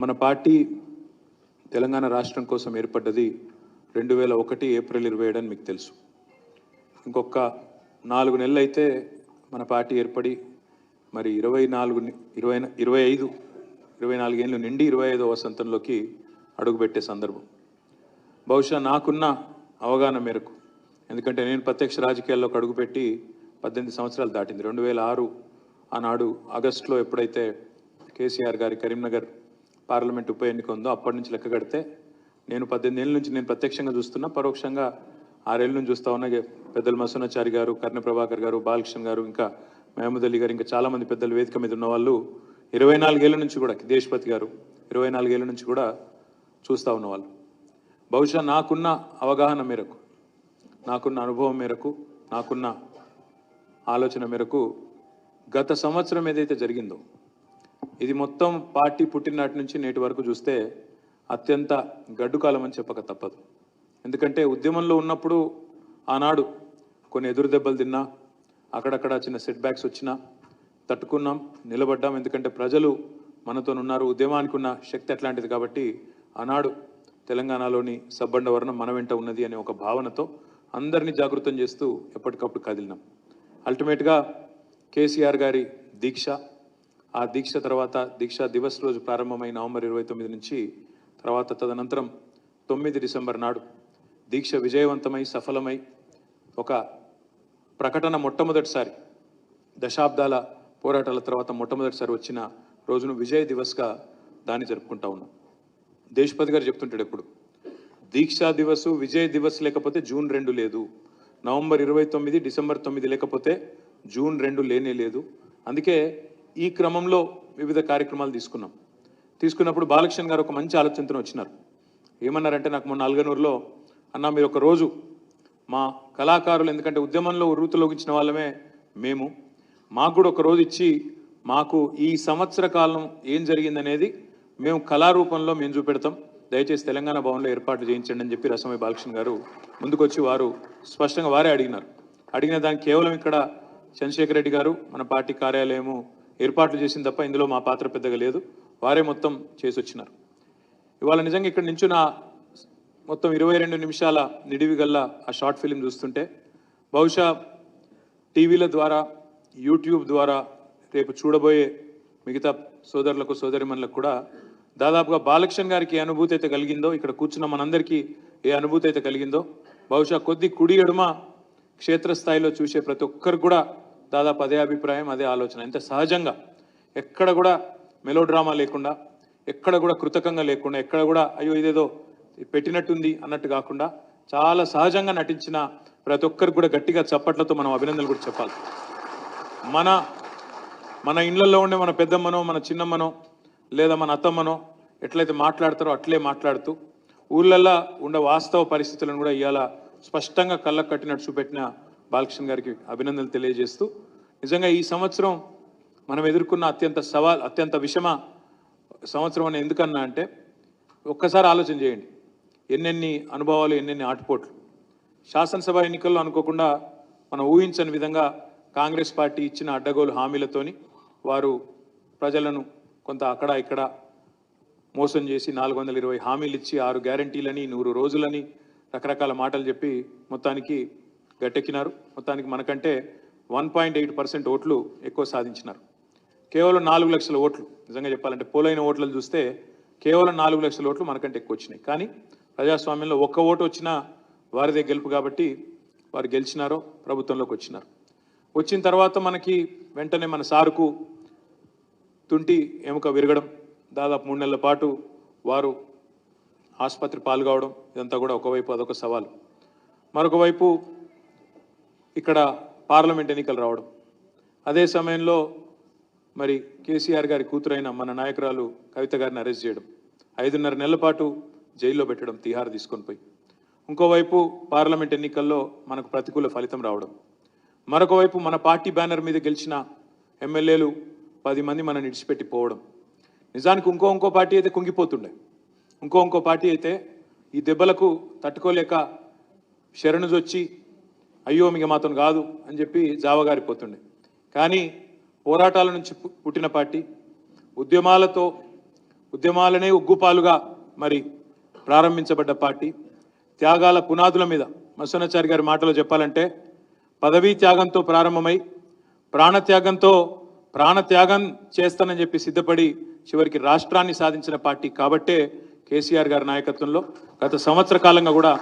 మన పార్టీ తెలంగాణ రాష్ట్రం కోసం ఏర్పడ్డది రెండు వేల ఒకటి ఏప్రిల్ ఇరవై ఏడు అని మీకు తెలుసు. ఇంకొక నాలుగు నెలలు అయితే మన పార్టీ ఏర్పడి మరి ఇరవై నాలుగు ఇరవై ఇరవై ఐదు ఇరవై నాలుగేళ్ళు నిండి ఇరవై ఐదో వసంతంలోకి అడుగుపెట్టే సందర్భం. బహుశా నాకున్న అవగాహన మేరకు ఎందుకంటే నేను ప్రత్యక్ష రాజకీయాల్లోకి అడుగుపెట్టి పద్దెనిమిది సంవత్సరాలు దాటింది. రెండు వేల ఆరు ఆనాడు ఆగస్టులో ఎప్పుడైతే కేసీఆర్ గారి కరీంనగర్ పార్లమెంట్ ఉప ఎన్నిక ఉందో అప్పటి నుంచి లెక్క కడితే నేను పద్దెనిమిది ఏళ్ళ నుంచి నేను ప్రత్యక్షంగా చూస్తున్నా పరోక్షంగా ఆరేళ్ళ నుంచి చూస్తా ఉన్నా. పెద్దలు మసూనాచారి గారు కర్ణ ప్రభాకర్ గారు బాలకృష్ణ గారు ఇంకా మహమూద్ అలీ గారు ఇంకా చాలామంది పెద్దలు వేదిక మీద ఉన్న వాళ్ళు ఇరవై నాలుగేళ్ళ నుంచి కూడా దేశపతి గారు ఇరవై నాలుగేళ్ళ నుంచి కూడా చూస్తూ ఉన్నవాళ్ళు బహుశా నాకున్న అవగాహన మేరకు నాకున్న అనుభవం మేరకు నాకున్న ఆలోచన మేరకు గత సంవత్సరం ఏదైతే జరిగిందో ఇది మొత్తం పార్టీ పుట్టిననాటి నుంచి నేటి వరకు చూస్తే అత్యంత గడ్డుకాలం అని చెప్పక తప్పదు. ఎందుకంటే ఉద్యమంలో ఉన్నప్పుడు ఆనాడు కొన్ని ఎదురు దెబ్బలు తిన్నా అక్కడక్కడ చిన్న సెట్ బ్యాక్స్ వచ్చినా తట్టుకున్నాం నిలబడ్డాం. ఎందుకంటే ప్రజలు మనతో ఉన్నారు ఉద్యమానికి ఉన్న శక్తి అట్లాంటిది కాబట్టి ఆనాడు తెలంగాణలోని సబ్బండ వర్ణం మన వెంట ఉన్నది అనే ఒక భావనతో అందరినీ జాగృతం చేస్తూ ఎప్పటికప్పుడు కదిలినాం. అల్టిమేట్గా కేసీఆర్ గారి దీక్ష ఆ దీక్ష తర్వాత దీక్షా దివస్ రోజు ప్రారంభమైన నవంబర్ ఇరవై తొమ్మిది నుంచి తర్వాత తదనంతరం తొమ్మిది డిసెంబర్ నాడు దీక్ష విజయవంతమై సఫలమై ఒక ప్రకటన మొట్టమొదటిసారి దశాబ్దాల పోరాటాల తర్వాత మొట్టమొదటిసారి వచ్చిన రోజును విజయ్ దివస్గా దాన్ని జరుపుకుంటా ఉన్నాం. దేశపతి గారు చెప్తుంటాడు ఎప్పుడు దీక్షా దివస్ విజయ్ దివస్ లేకపోతే జూన్ రెండు లేదు. నవంబర్ ఇరవై తొమ్మిది డిసెంబర్ తొమ్మిది లేకపోతే జూన్ రెండు లేనే లేదు. అందుకే ఈ క్రమంలో వివిధ కార్యక్రమాలు తీసుకున్నాం. తీసుకున్నప్పుడు బాలకృష్ణ గారు ఒక మంచి ఆలోచనతో వచ్చినారు. ఏమన్నారంటే నాకు మొన్న అల్గనూరులో అన్న మీరు ఒక రోజు మా కళాకారులు ఎందుకంటే ఉద్యమంలో ఉర్రూతలోగించిన వాళ్ళమే మేము. మాకు కూడా ఒక రోజు ఇచ్చి మాకు ఈ సంవత్సర కాలం ఏం జరిగిందనేది మేము కళారూపంలో మేము చూపెడతాం. దయచేసి తెలంగాణ భవన్లో ఏర్పాటు చేయించండి అని చెప్పి రసమయ్య బాలకృష్ణ గారు ముందుకొచ్చి వారు స్పష్టంగా వారే అడిగినారు. అడిగిన దానికి కేవలం ఇక్కడ చంద్రశేఖర్ రెడ్డి గారు మన పార్టీ కార్యాలయము ఏర్పాట్లు చేసింది తప్ప ఇందులో మా పాత్ర పెద్దగా లేదు. వారే మొత్తం చేసి వచ్చినారు ఇవాళ నిజంగా ఇక్కడ నించున్న మొత్తం ఇరవై రెండు నిమిషాల నిడివి గల్ల ఆ షార్ట్ ఫిలిం చూస్తుంటే బహుశా టీవీల ద్వారా యూట్యూబ్ ద్వారా రేపు చూడబోయే మిగతా సోదరులకు సోదరిమణులకు కూడా దాదాపుగా బాలకృష్ణ గారికి ఏ అనుభూతి అయితే కలిగిందో ఇక్కడ కూర్చున్న మనందరికీ ఏ అనుభూతి అయితే కలిగిందో బహుశా కొద్ది కుడి ఎడుమ క్షేత్రస్థాయిలో చూసే ప్రతి ఒక్కరు కూడా దాదాపు అదే అభిప్రాయం అదే ఆలోచన. ఎంత సహజంగా ఎక్కడ కూడా మెలో డ్రామా లేకుండా ఎక్కడ కూడా కృతకంగా లేకుండా ఎక్కడ కూడా అయ్యో ఇదేదో పెట్టినట్టుంది అన్నట్టు కాకుండా చాలా సహజంగా నటించిన ప్రతి ఒక్కరికి కూడా గట్టిగా చప్పట్లతో మనం అభినందనలు కూడా చెప్పాలి. మన మన ఇళ్ళలో ఉండే మన పెద్దమ్మనో మన చిన్నమ్మనో లేదా మన అత్తమ్మనో ఎట్లయితే మాట్లాడతారో అట్లే మాట్లాడుతూ ఊళ్ళల్లో ఉండే వాస్తవ పరిస్థితులను కూడా ఇవాళ స్పష్టంగా కళ్ళకు కట్టినట్టు చూపెట్టిన బాలకృష్ణ గారికి అభినందనలు తెలియజేస్తూ నిజంగా ఈ సంవత్సరం మనం ఎదుర్కొన్న అత్యంత సవాల్ అత్యంత విషమ సంవత్సరం అని ఎందుకన్నా అంటే ఒక్కసారి ఆలోచన చేయండి. ఎన్నెన్ని అనుభవాలు ఎన్నెన్ని ఆటుపోట్లు. శాసనసభ ఎన్నికల్లో అనుకోకుండా మనం ఊహించని విధంగా కాంగ్రెస్ పార్టీ ఇచ్చిన అడ్డగోలు హామీలతోని వారు ప్రజలను కొంత అక్కడ ఇక్కడ మోసం చేసి నాలుగు వందల ఇరవై హామీలు ఇచ్చి ఆరు గ్యారంటీలని నూరు రోజులని రకరకాల మాటలు చెప్పి మొత్తానికి గట్టెక్కినారు. మొత్తానికి మనకంటే వన్ పాయింట్ ఎయిట్ పర్సెంట్ ఓట్లు ఎక్కువ సాధించినారు. కేవలం నాలుగు లక్షల ఓట్లు నిజంగా చెప్పాలంటే పోలైన ఓట్లను చూస్తే కేవలం నాలుగు లక్షల ఓట్లు మనకంటే ఎక్కువ వచ్చినాయి. కానీ ప్రజాస్వామ్యంలో ఒక్క ఓటు వచ్చినా వారిదే గెలుపు కాబట్టి వారు గెలిచినారో ప్రభుత్వంలోకి వచ్చినారు. వచ్చిన తర్వాత మనకి వెంటనే మన సారుకు తుంటి ఎముక విరగడం దాదాపు మూడు నెలల పాటు వారు ఆసుపత్రి పాల్గొవడం ఇదంతా కూడా ఒకవైపు అదొక సవాలు. మరొక వైపు ఇక్కడ పార్లమెంట్ ఎన్నికలు రావడం. అదే సమయంలో మరి కేసీఆర్ గారి కూతురైన మన నాయకురాలు కవిత గారిని అరెస్ట్ చేయడం. ఐదున్నర నెలల పాటు జైల్లో పెట్టడం తిహార్ తీసుకొని పోయి. ఇంకోవైపు పార్లమెంట్ ఎన్నికల్లో మనకు ప్రతికూల ఫలితం రావడం. మరొక వైపు మన పార్టీ బ్యానర్ మీద గెలిచిన ఎమ్మెల్యేలు పది మంది మనం ఇడిచిపెట్టి పోవడం. నిజానికి ఇంకో ఇంకో పార్టీ అయితే కుంగిపోతుండే. ఇంకో ఇంకో పార్టీ అయితే ఈ దెబ్బలకు తట్టుకోలేక శరణుజొచ్చి అయ్యో మీకు మాత్రం కాదు అని చెప్పి జావగారిపోతుండే కానీ పోరాటాల నుంచి పు- పుట్టిన పార్టీ. ఉద్యమాలతో ఉద్యమాలనే ఉగ్గుపాలుగా మరి ప్రారంభించబడ్డ పార్టీ. త్యాగాల పునాదుల మీద మసనాచారి గారి మాటలో చెప్పాలంటే పదవీ త్యాగంతో ప్రారంభమై ప్రాణత్యాగంతో ప్రాణత్యాగం చేస్తానని చెప్పి సిద్ధపడి చివరికి రాష్ట్రాన్ని సాధించిన పార్టీ కాబట్టే కేసీఆర్ గారి నాయకత్వంలో గత సంవత్సర కాలంగా కూడా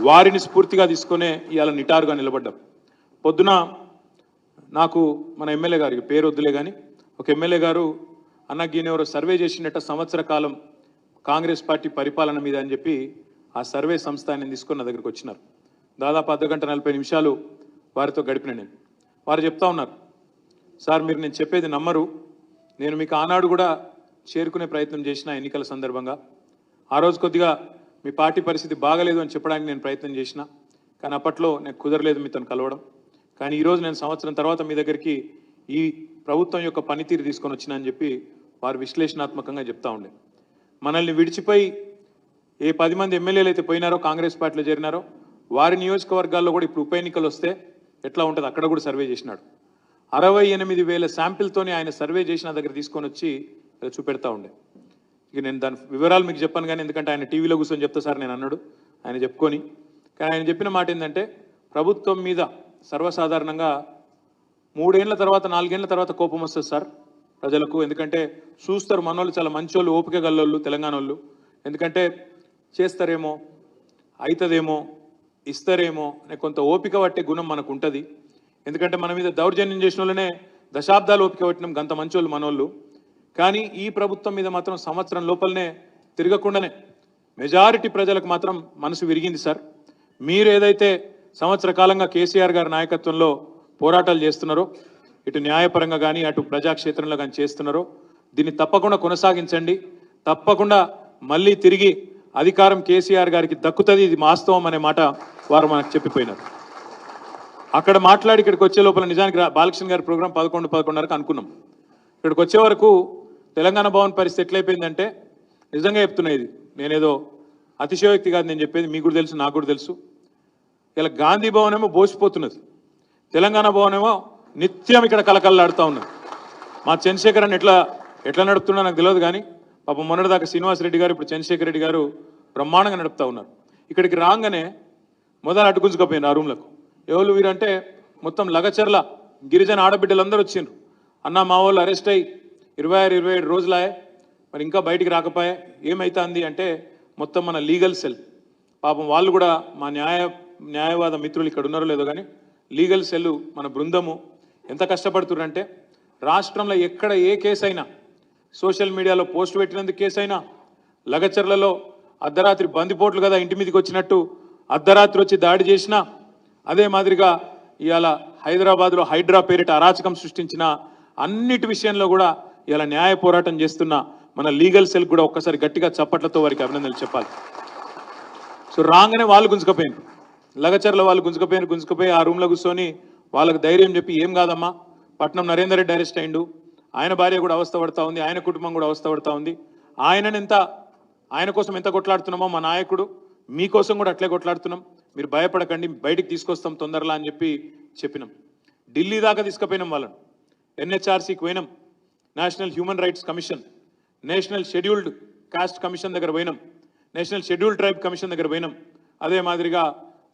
వారిని స్ఫూర్తిగా తీసుకునే ఇవాళ నిటారుగా నిలబడ్డాం. పొద్దున నాకు మన ఎమ్మెల్యే గారికి పేరు వద్దులే కానీ ఒక ఎమ్మెల్యే గారు అన్న ఎవరో సర్వే చేసినట్ట సంవత్సర కాలం కాంగ్రెస్ పార్టీ పరిపాలన మీద అని చెప్పి ఆ సర్వే సంస్థ ఆయన తీసుకున్న నా దగ్గరికి వచ్చినారు. దాదాపు అర్ధ గంట నలభై నిమిషాలు వారితో గడిపిన నేను. వారు చెప్తా ఉన్నారు సార్ మీరు నేను చెప్పేది నమ్మరు. నేను మీకు ఆనాడు కూడా చేరుకునే ప్రయత్నం చేసిన ఎన్నికల సందర్భంగా. ఆ రోజు కొద్దిగా మీ పార్టీ పరిస్థితి బాగలేదు అని చెప్పడానికి నేను ప్రయత్నం చేసిన కానీ అప్పట్లో నాకు కుదరలేదు మీతో కలవడం. కానీ ఈరోజు నేను సంవత్సరం తర్వాత మీ దగ్గరికి ఈ ప్రభుత్వం యొక్క పనితీరు తీసుకొని వచ్చినా అని చెప్పి వారు విశ్లేషణాత్మకంగా చెప్తా ఉండే. మనల్ని విడిచిపోయి ఏ పది మంది ఎమ్మెల్యేలు అయితే పోయినారో కాంగ్రెస్ పార్టీలో చేరినారో వారి నియోజకవర్గాల్లో కూడా ఇప్పుడు ఉప ఎన్నికలు వస్తే ఎట్లా ఉంటుంది? అక్కడ కూడా సర్వే చేసినాడు. అరవై ఎనిమిది వేల శాంపిల్తోనే ఆయన సర్వే చేసిన దగ్గర తీసుకొని వచ్చి ఇలా చూపెడతా ఉండే. ఇక నేను దాని వివరాలు మీకు చెప్పాను కానీ ఎందుకంటే ఆయన టీవీలో కూర్చొని చెప్తా సార్ నేను అన్నాడు. ఆయన చెప్పుకొని. కానీ ఆయన చెప్పిన మాట ఏంటంటే ప్రభుత్వం మీద సర్వసాధారణంగా మూడేళ్ళ తర్వాత నాలుగేళ్ళ తర్వాత కోపం వస్తుంది సార్ ప్రజలకు. ఎందుకంటే చూస్తారు మనోళ్ళు చాలా మంచోళ్ళు ఓపిక గల్లోళ్ళు తెలంగాణ వాళ్ళు ఎందుకంటే చేస్తారేమో అవుతుందేమో ఇస్తారేమో అనే కొంత ఓపిక పట్టే గుణం మనకు ఉంటుంది ఎందుకంటే మన మీద దౌర్జన్యం చేసిన వాళ్ళనే దశాబ్దాలు ఓపిక పట్టినాం గంత మంచోళ్ళు మనోళ్ళు. కానీ ఈ ప్రభుత్వం మీద మాత్రం సంవత్సరం లోపలనే తిరగకుండానే మెజారిటీ ప్రజలకు మాత్రం మనసు విరిగింది సార్. మీరు ఏదైతే సంవత్సర కాలంగా కేసీఆర్ గారి నాయకత్వంలో పోరాటాలు చేస్తున్నారో ఇటు న్యాయపరంగా కానీ అటు ప్రజాక్షేత్రంలో కానీ చేస్తున్నారో దీన్ని తప్పకుండా కొనసాగించండి. తప్పకుండా మళ్ళీ తిరిగి అధికారం కేసీఆర్ గారికి దక్కుతుంది ఇది వాస్తవం అనే మాట వారు మనకు చెప్పిపోయినారు. అక్కడ మాట్లాడి ఇక్కడికి వచ్చే లోపల నిజానికి బాలకృష్ణ గారి ప్రోగ్రాం పదకొండు పదకొండున్నరకు అనుకున్నాం. ఇక్కడికి వచ్చే వరకు తెలంగాణ భవన్ పరిస్థితి ఎట్లయిపోయిందంటే నిజంగా చెప్తున్నా ఇది. నేనేదో అతిశయోక్తి కాదు నేను చెప్పేది మీకు కూడా తెలుసు నాకు కూడా తెలుసు. ఇలా గాంధీ భవన్ ఏమో బోసిపోతున్నది. తెలంగాణ భవన్ ఏమో నిత్యం ఇక్కడ కలకల్లాడుతూ ఉన్నది. మా చంద్రశేఖర్ అని ఎట్లా ఎట్లా నడుపుతున్నా నాకు తెలియదు కానీ పాపం మొన్నటిదాకా శ్రీనివాస్ రెడ్డి గారు ఇప్పుడు చంద్రశేఖర్ రెడ్డి గారు బ్రహ్మాండంగా నడుపుతా ఉన్నారు. ఇక్కడికి రాగానే మొదలు అటుకుంచుకపోయింది ఆ రూమ్లకు. ఎవరు వీరంటే మొత్తం లగచర్ల గిరిజన ఆడబిడ్డలందరూ వచ్చిండ్రు. అన్న మా వాళ్ళు అరెస్ట్ అయ్యి ఇరవై ఆరు ఇరవై ఏడు రోజులాయే. మరి ఇంకా బయటికి రాకపోయే. ఏమవుతుంది అంటే మొత్తం మన లీగల్ సెల్. పాపం వాళ్ళు కూడా మా న్యాయ న్యాయవాద మిత్రులు ఇక్కడ ఉన్నారో లేదో కానీ లీగల్ సెల్ మన బృందము ఎంత కష్టపడుతున్నారంటే రాష్ట్రంలో ఎక్కడ ఏ కేసు అయినా సోషల్ మీడియాలో పోస్ట్ పెట్టినందుకు కేసు అయినా లగచర్లలో అర్ధరాత్రి బందిపోట్లు కదా ఇంటి మీదకి వచ్చినట్టు అర్ధరాత్రి వచ్చి దాడి చేసినా అదే మాదిరిగా ఇవాళ హైదరాబాద్లో హైడ్రా పేరిట అరాచకం సృష్టించిన అన్నిటి విషయంలో కూడా ఇలా న్యాయ పోరాటం చేస్తున్న మన లీగల్ సెల్ కూడా ఒక్కసారి గట్టిగా చప్పట్లతో వారికి అభినందనలు చెప్పాలి. సో రాగానే వాళ్ళు గుంజుకపోయారు లగచర్ల వాళ్ళు గుంజుకపోయారు గుంజుకపోయి ఆ రూమ్లో కూర్చొని వాళ్ళకి ధైర్యం చెప్పి ఏం కాదమ్మా? పట్నం నరేందర్ రెడ్డి అరెస్ట్ అయిండు. ఆయన భార్య కూడా అవస్థ పడతా ఉంది ఆయన కుటుంబం కూడా అవస్థ పడతా ఉంది. ఆయనని ఎంత ఆయన కోసం ఎంత కొట్లాడుతున్నామో మా నాయకుడు మీకోసం కూడా అట్లే కొట్లాడుతున్నాం. మీరు భయపడకండి బయటికి తీసుకొస్తాం తొందరలా అని చెప్పి చెప్పినాం. ఢిల్లీ దాకా తీసుకుపోయినాం వాళ్ళను. ఎన్హెచ్ఆర్సీకి పోయినాం. National human rights commission national scheduled caste commission దగ్గర పోయినాం. నేషనల్ షెడ్యూల్డ్ ట్రైబ్ కమిషన్ దగ్గర పోయినాం. అదే మాదిరిగా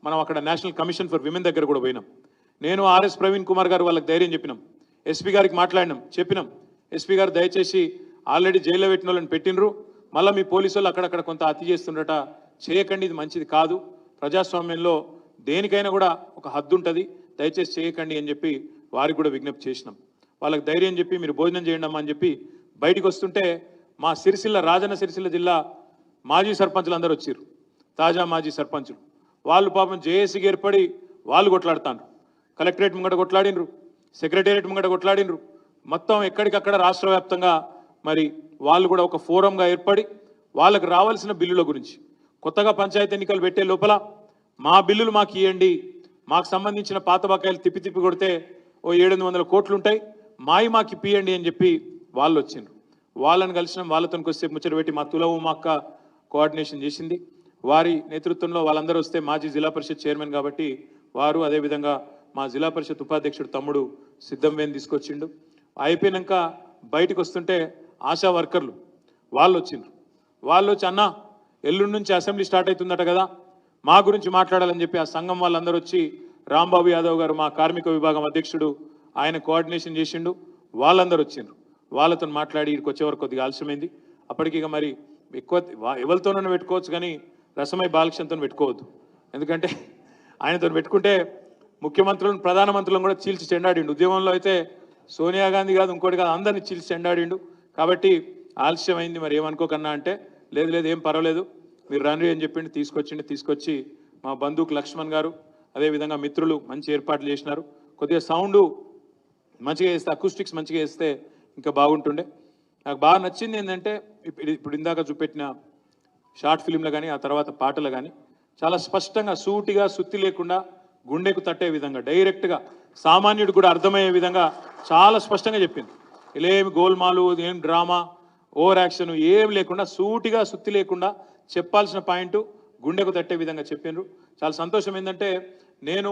మనం అక్కడ నేషనల్ కమిషన్ ఫర్ విమెన్ దగ్గర కూడా పోయినాం. నేను ఆర్ఎస్ ప్రవీణ్ కుమార్ గారు వాళ్ళకి ధైర్యం చెప్పినాం. ఎస్పీ గారికి మాట్లాడినాం చెప్పినాం. ఎస్పీ గారు దయచేసి ఆల్రెడీ జైల్లో పెట్టిన వాళ్ళని పెట్టినరు మళ్ళీ మీ పోలీసు వాళ్ళు అక్కడక్కడ కొంత అతి చేస్తుండట చేయకండి ఇది మంచిది కాదు. ప్రజాస్వామ్యంలో దేనికైనా కూడా ఒక హద్దు ఉంటుంది. దయచేసి చేయకండి అని చెప్పి వారికి కూడా విజ్ఞప్తి చేసినాం. వాళ్ళకి ధైర్యం చెప్పి మీరు భోజనం చేయండి అమ్మా అని చెప్పి బయటికి వస్తుంటే మా సిరిసిల్ల రాజన్న సిరిసిల్ల జిల్లా మాజీ సర్పంచులు అందరూ వచ్చారు. తాజా మాజీ సర్పంచులు. వాళ్ళు పాపం జేఏసీకి ఏర్పడి వాళ్ళు కొట్లాడుతారు కలెక్టరేట్ ముంగట కొట్లాడినరు సెక్రటేరియట్ ముంగట కొట్లాడినరు మొత్తం ఎక్కడికక్కడ రాష్ట్ర వ్యాప్తంగా మరి వాళ్ళు కూడా ఒక ఫోరంగా ఏర్పడి వాళ్ళకు రావాల్సిన బిల్లుల గురించి కొత్తగా పంచాయతీ ఎన్నికలు పెట్టే లోపల మా బిల్లులు మాకు ఇవ్వండి మాకు సంబంధించిన పాత బకాయిలు తిప్పి తిప్పి కొడితే ఓ ఏడు వందల కోట్లు ఉంటాయి. మాయి మాకు ఇప్పియండి అని చెప్పి వాళ్ళు వచ్చిండ్రు. వాళ్ళని కలిసినాం వాళ్ళతో వస్తే ముచ్చట పెట్టి మా తులవు మా అక్క కోఆర్డినేషన్ చేసింది. వారి నేతృత్వంలో వాళ్ళందరూ వస్తే మాజీ జిల్లా పరిషత్ చైర్మన్ కాబట్టి వారు అదేవిధంగా మా జిల్లా పరిషత్ ఉపాధ్యక్షుడు తమ్ముడు సిద్ధం వేని తీసుకొచ్చిండు. అయిపోయినాక బయటకు వస్తుంటే ఆశా వర్కర్లు వాళ్ళు వచ్చిండ్రు. వాళ్ళు వచ్చి అన్న ఎల్లుండి నుంచి అసెంబ్లీ స్టార్ట్ అవుతుందట కదా మా గురించి మాట్లాడాలని చెప్పి ఆ సంఘం వాళ్ళందరూ వచ్చి రాంబాబు యాదవ్ గారు మా కార్మిక విభాగం అధ్యక్షుడు ఆయన కోఆర్డినేషన్ చేసిండు వాళ్ళందరూ వచ్చిండ్రు. వాళ్ళతో మాట్లాడి ఇక్కడికి వచ్చేవారు వరకు కొద్దిగా ఆలస్యమైంది. అప్పటికి ఇక మరి ఎక్కువ ఎవరితోనూ పెట్టుకోవచ్చు కానీ రసమై బాలకృష్ణతో పెట్టుకోవద్దు. ఎందుకంటే ఆయనతో పెట్టుకుంటే ముఖ్యమంత్రులను ప్రధానమంత్రులను కూడా చీల్చి చెండాడిండు. ఉద్యమంలో అయితే సోనియా గాంధీ కాదు ఇంకోటి కాదు అందరినీ చీల్చి చెండాడిండు. కాబట్టి ఆలస్యమైంది మరి ఏమనుకోకన్నా అంటే లేదు లేదు ఏం పర్వాలేదు. మీరు రండి అని చెప్పిండి తీసుకొచ్చిండి తీసుకొచ్చి మా బంధువుకు లక్ష్మణ్ గారు అదేవిధంగా మిత్రులు మంచి ఏర్పాట్లు చేసినారు. కొద్దిగా సౌండ్ మంచిగా వేస్తే అకూస్టిక్స్ మంచిగా వేస్తే ఇంకా బాగుంటుండే. నాకు బాగా నచ్చింది ఏంటంటే ఇప్పుడు ఇప్పుడు ఇందాక చూపెట్టిన షార్ట్ ఫిలింలు కానీ ఆ తర్వాత పాటలు కానీ చాలా స్పష్టంగా సూటిగా సుత్తి లేకుండా గుండెకు తట్టే విధంగా డైరెక్ట్గా సామాన్యుడు కూడా అర్థమయ్యే విధంగా చాలా స్పష్టంగా చెప్పింది. ఇలా ఏమి గోల్మాలు ఏం డ్రామా ఓవర్ యాక్షన్ ఏం లేకుండా సూటిగా సుత్తి లేకుండా చెప్పాల్సిన పాయింట్ గుండెకు తట్టే విధంగా చెప్పిండ్రు చాలా సంతోషం ఏంటంటే నేను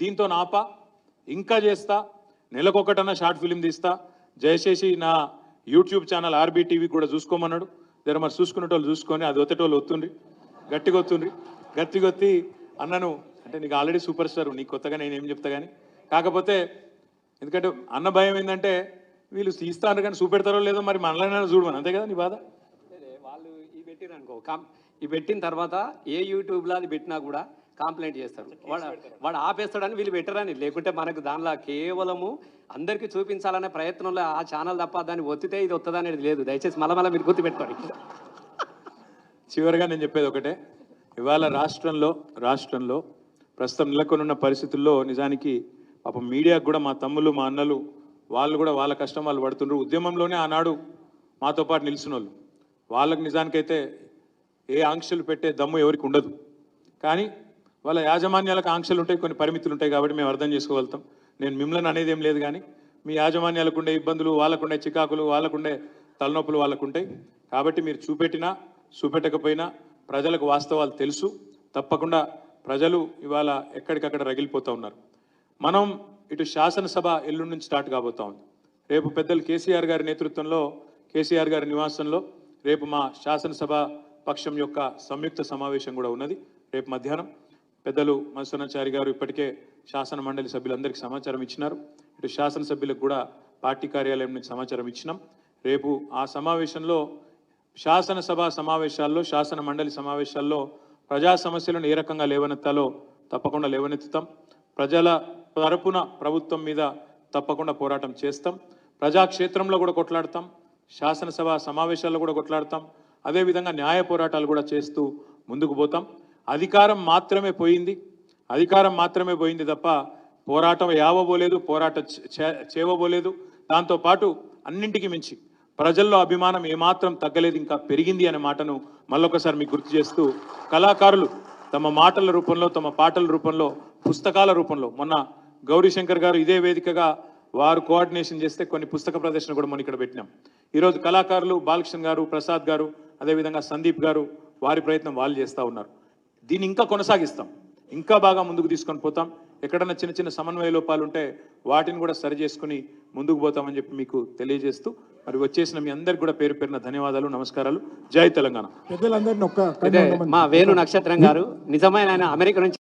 దీంతో నాపా ఇంకా చేస్తా నెలకొకటన్నా షార్ట్ ఫిలిం తీస్తా. దయచేసి నా యూట్యూబ్ ఛానల్ ఆర్బీ టీవీ కూడా చూసుకోమన్నాడు. దగ్గర మరి చూసుకునేటోళ్ళు చూసుకొని అది ఒత్తేటోళ్ళు ఒత్తుండ్రి. గట్టిగా ఒత్తుండ్రి. గట్టిగొత్తి అన్నను అంటే నీకు ఆల్రెడీ సూపర్ స్టార్ నీకు కొత్తగా నేను ఏం చెప్తా కానీ కాకపోతే ఎందుకంటే అన్న భయం ఏంటంటే వీళ్ళు తీస్తారు కానీ చూపెడతారో లేదో మరి మనలైనా చూడమని. అంతే కదా నీ బాధ? వాళ్ళు ఈ పెట్టిన అనుకో. కాం ఈ పెట్టిన తర్వాత ఏ యూట్యూబ్లో అది పెట్టినా కూడా కాంప్లైంట్ చేస్తారు. వాడు వాడు ఆపేస్తాడని వీళ్ళు పెట్టరని లేకుంటే మనకు దానిలో కేవలము అందరికీ చూపించాలనే ప్రయత్నంలో ఆ ఛానల్ తప్ప దాన్ని ఒత్తితే ఇది వస్తుంది అనేది లేదు. దయచేసి మళ్ళీ మళ్ళీ మీరు గుర్తుపెట్టుకోండి. చివరిగా నేను చెప్పేది ఒకటే. ఇవాళ రాష్ట్రంలో రాష్ట్రంలో ప్రస్తుతం నెలకొనున్న పరిస్థితుల్లో నిజానికి పాపం మీడియాకు కూడా మా తమ్ముళ్ళు మా అన్నలు వాళ్ళు కూడా వాళ్ళ కష్టం వాళ్ళు పడుతుండ్రు. ఉద్యమంలోనే ఆనాడు మాతో పాటు నిలిచిన వాళ్ళు వాళ్ళకి నిజానికైతే ఏ ఆంక్షలు పెట్టే దమ్ము ఎవరికి ఉండదు. కానీ వాళ్ళ యాజమాన్యాలకు ఆంక్షలు ఉంటాయి కొన్ని పరిమితులు ఉంటాయి కాబట్టి మేము అర్థం చేసుకోగలుగుతాం. నేను మిమ్మల్ని అనేది ఏం లేదు కానీ మీ యాజమాన్యాలకు ఉండే ఇబ్బందులు వాళ్ళకుండే చికాకులు వాళ్ళకుండే తలనొప్పులు వాళ్ళకుంటాయి. కాబట్టి మీరు చూపెట్టినా చూపెట్టకపోయినా ప్రజలకు వాస్తవాలు తెలుసు. తప్పకుండా ప్రజలు ఇవాళ ఎక్కడికక్కడ రగిలిపోతూ ఉన్నారు. మనం ఇటు శాసనసభ ఎల్లుండి నుంచి స్టార్ట్ కాబోతా ఉంది. రేపు పెద్దలు కేసీఆర్ గారి నేతృత్వంలో కేసీఆర్ గారి నివాసంలో రేపు మా శాసనసభ పక్షం యొక్క సంయుక్త సమావేశం కూడా ఉన్నది. రేపు మధ్యాహ్నం పెద్దలు మత్స్వనాచారి గారు ఇప్పటికే శాసన మండలి సభ్యులందరికీ సమాచారం ఇచ్చినారు. ఇటు శాసనసభ్యులకు కూడా పార్టీ కార్యాలయం నుంచి సమాచారం ఇచ్చినాం. రేపు ఆ సమావేశంలో శాసనసభ సమావేశాల్లో శాసన మండలి సమావేశాల్లో ప్రజా సమస్యలను ఏ రకంగా లేవనెత్తాలో తప్పకుండా లేవనెత్తుతాం. ప్రజల తరపున ప్రభుత్వం మీద తప్పకుండా పోరాటం చేస్తాం. ప్రజాక్షేత్రంలో కూడా కొట్లాడతాం. శాసనసభ సమావేశాల్లో కూడా కొట్లాడతాం. అదేవిధంగా న్యాయ పోరాటాలు కూడా చేస్తూ ముందుకు పోతాం. అధికారం మాత్రమే పోయింది. అధికారం మాత్రమే పోయింది తప్ప పోరాటం యావబోలేదు పోరాటం చే- చేవబోలేదు. దాంతోపాటు అన్నింటికి మించి ప్రజల్లో అభిమానం ఏమాత్రం తగ్గలేదు ఇంకా పెరిగింది అనే మాటను మళ్ళొకసారి మీకు గుర్తు చేస్తూ కళాకారులు తమ మాటల రూపంలో తమ పాటల రూపంలో పుస్తకాల రూపంలో మొన్న గౌరీశంకర్ గారు ఇదే వేదికగా వారు కోఆర్డినేషన్ చేస్తే కొన్ని పుస్తక ప్రదర్శన కూడా మనం ఇక్కడ పెట్టినాం. ఈరోజు కళాకారులు బాలకృష్ణ గారు ప్రసాద్ గారు అదేవిధంగా సందీప్ గారు వారి ప్రయత్నం వాళ్ళు చేస్తూ ఉన్నారు. దీన్ని ఇంకా కొనసాగిస్తాం. ఇంకా బాగా ముందుకు తీసుకొని పోతాం. ఎక్కడన్నా చిన్న చిన్న సమన్వయ లోపాలు ఉంటే వాటిని కూడా సరి చేసుకుని ముందుకు పోతామని చెప్పి మీకు తెలియజేస్తూ మరి వచ్చేసిన మీ అందరికి కూడా పేరు పేరున ధన్యవాదాలు నమస్కారాలు. జై తెలంగాణ. పెద్దలందరినీ ఒక్క అదే మా వేణు నక్షత్రం గారు. నిజమైన ఆయన అమెరికా నుంచి